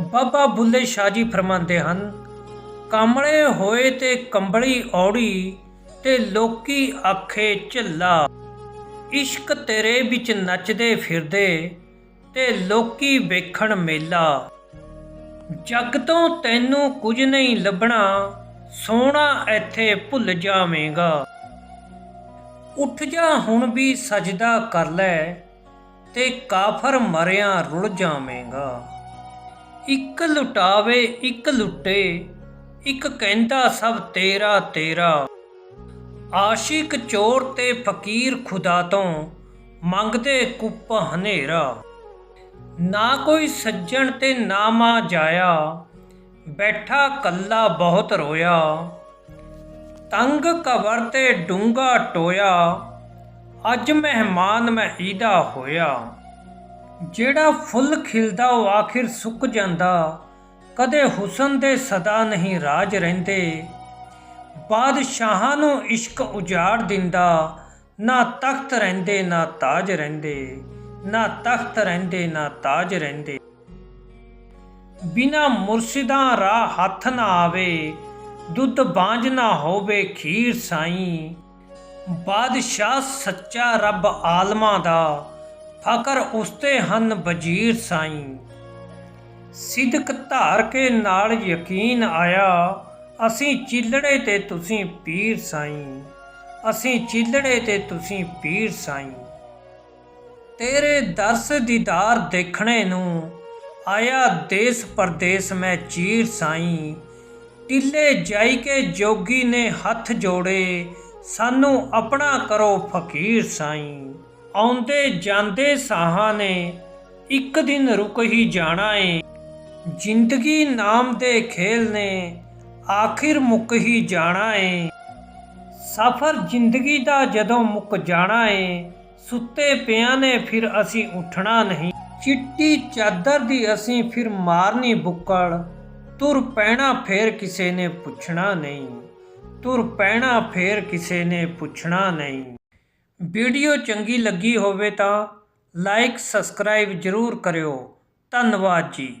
ਬਾਬਾ ਬੁੱਲੇ ਸ਼ਾਹ ਜੀ ਫਰਮਾਉਂਦੇ ਹਨ, ਕਾਮਲੇ ਹੋਏ ਤੇ ਕੰਬਲੀ ਔੜੀ ਤੇ ਲੋਕੀ ਆਖੇ ਝੱਲਾ। ਇਸ਼ਕ ਤੇਰੇ ਵਿੱਚ ਨੱਚਦੇ ਫਿਰਦੇ ਤੇ ਲੋਕੀ ਵੇਖਣ ਮੇਲਾ। ਜਗ ਤੋਂ ਤੈਨੂੰ ਕੁਝ ਨਹੀਂ ਲੱਭਣਾ, ਸੋਹਣਾ ਇੱਥੇ ਭੁੱਲ ਜਾਵੇਂਗਾ। ਉੱਠ ਜਾ ਹੁਣ ਵੀ ਸਜਦਾ ਕਰ ਲੈ ਤੇ ਕਾਫਰ ਮਰਿਆ ਰੁੜ ਜਾਵੇਂਗਾ। ਇੱਕ ਲੁਟਾਵੇ, ਇੱਕ ਲੁੱਟੇ, ਇੱਕ ਕਹਿੰਦਾ ਸਭ ਤੇਰਾ ਤੇਰਾ। ਆਸ਼ਿਕ ਚੋਰ ਤੇ ਫਕੀਰ ਖੁਦਾ ਤੋਂ ਮੰਗਦੇ ਕੁੱਪ ਹਨੇਰਾ। ਨਾ ਕੋਈ ਸੱਜਣ ਤੇ ਨਾ ਮਾਂ ਜਾਇਆ, ਬੈਠਾ ਕੱਲਾ ਬਹੁਤ ਰੋਇਆ। ਤੰਗ ਕਬਰ ਤੇ ਡੂੰਗਾ ਟੋਇਆ, ਅੱਜ ਮਹਿਮਾਨ ਮੈਂ ਈਦਾ ਹੋਇਆ। ਜਿਹੜਾ ਫੁੱਲ ਖਿਲਦਾ ਉਹ ਆਖਿਰ ਸੁੱਕ ਜਾਂਦਾ। ਕਦੇ ਹੁਸਨ ਦੇ ਸਦਾ ਨਹੀਂ ਰਾਜ ਰਹਿੰਦੇ। ਬਾਦਸ਼ਾਹਾਂ ਨੂੰ ਇਸ਼ਕ ਉਜਾੜ ਦਿੰਦਾ। ਨਾ ਤਖਤ ਰਹਿੰਦੇ, ਨਾ ਤਾਜ ਰਹਿੰਦੇ। ਨਾ ਤਖਤ ਰਹਿੰਦੇ, ਨਾ ਤਾਜ ਰਹਿੰਦੇ। ਬਿਨਾ ਮੁਰਸ਼ਿਦਾਂ ਰਾਹ ਹੱਥ ਨਾ ਆਵੇ। ਦੁੱਧ ਬਾਂਝ ਨਾ ਹੋਵੇ ਖੀਰ ਸਾਈਂ। ਬਾਦਸ਼ਾਹ ਸੱਚਾ ਰੱਬ ਆਲਮਾਂ ਦਾ। ਫਕਰ ਉਸਤੇ ਹਨ ਵਜ਼ੀਰ ਸਾਈਂ। ਸਿਦਕ ਧਾਰ ਕੇ ਨਾਲ ਯਕੀਨ ਆਇਆ, ਅਸੀਂ ਚਿੱਲੜੇ ਤੇ ਤੁਸੀਂ ਪੀਰ ਸਾਈਂ। ਅਸੀਂ ਚਿੱਲੜੇ ਤੇ ਤੁਸੀਂ ਪੀਰ ਸਾਈਂ। ਤੇਰੇ ਦਰਸ ਦੀਦਾਰ ਦੇਖਣੇ ਨੂੰ ਆਇਆ ਦੇਸ ਪਰਦੇਸ ਮੈਂ ਚੀਰ ਸਾਈਂ। ਟਿੱਲੇ ਜਾਈ ਕੇ ਜੋਗੀ ਨੇ ਹੱਥ ਜੋੜੇ, ਸਾਨੂੰ ਆਪਣਾ ਕਰੋ ਫਕੀਰ ਸਾਈਂ। ਆਉਂਦੇ ਜਾਂਦੇ ਸਾਹਾਂ ਨੇ ਇੱਕ ਦਿਨ ਰੁਕ ਹੀ ਜਾਣਾ ਏ। ਜ਼ਿੰਦਗੀ ਨਾਮ ਦੇ ਖੇਲ ਨੇ ਆਖਿਰ ਮੁੱਕ ਹੀ ਜਾਣਾ ਏ। ਸਫਰ ਜ਼ਿੰਦਗੀ ਦਾ ਜਦੋਂ ਮੁੱਕ ਜਾਣਾ ਏ, ਸੁੱਤੇ ਪਿਆਂ ਨੇ ਫਿਰ ਅਸੀਂ ਉੱਠਣਾ ਨਹੀਂ। ਚਿੱਟੀ ਚਾਦਰ ਦੀ ਅਸੀਂ ਫਿਰ ਮਾਰਨੀ ਬੁੱਕੜ ਤੁਰ ਪੈਣਾ ਫੇਰ ਕਿਸੇ ਨੇ ਪੁੱਛਣਾ ਨਹੀਂ। ਤੁਰ ਪੈਣਾ ਫੇਰ ਕਿਸੇ ਨੇ ਪੁੱਛਣਾ ਨਹੀਂ। ਵੀਡੀਓ ਚੰਗੀ ਲੱਗੀ ਹੋਵੇ ਤਾਂ ਲਾਈਕ ਸਬਸਕ੍ਰਾਈਬ ਜ਼ਰੂਰ ਕਰਿਓ। ਧੰਨਵਾਦ ਜੀ।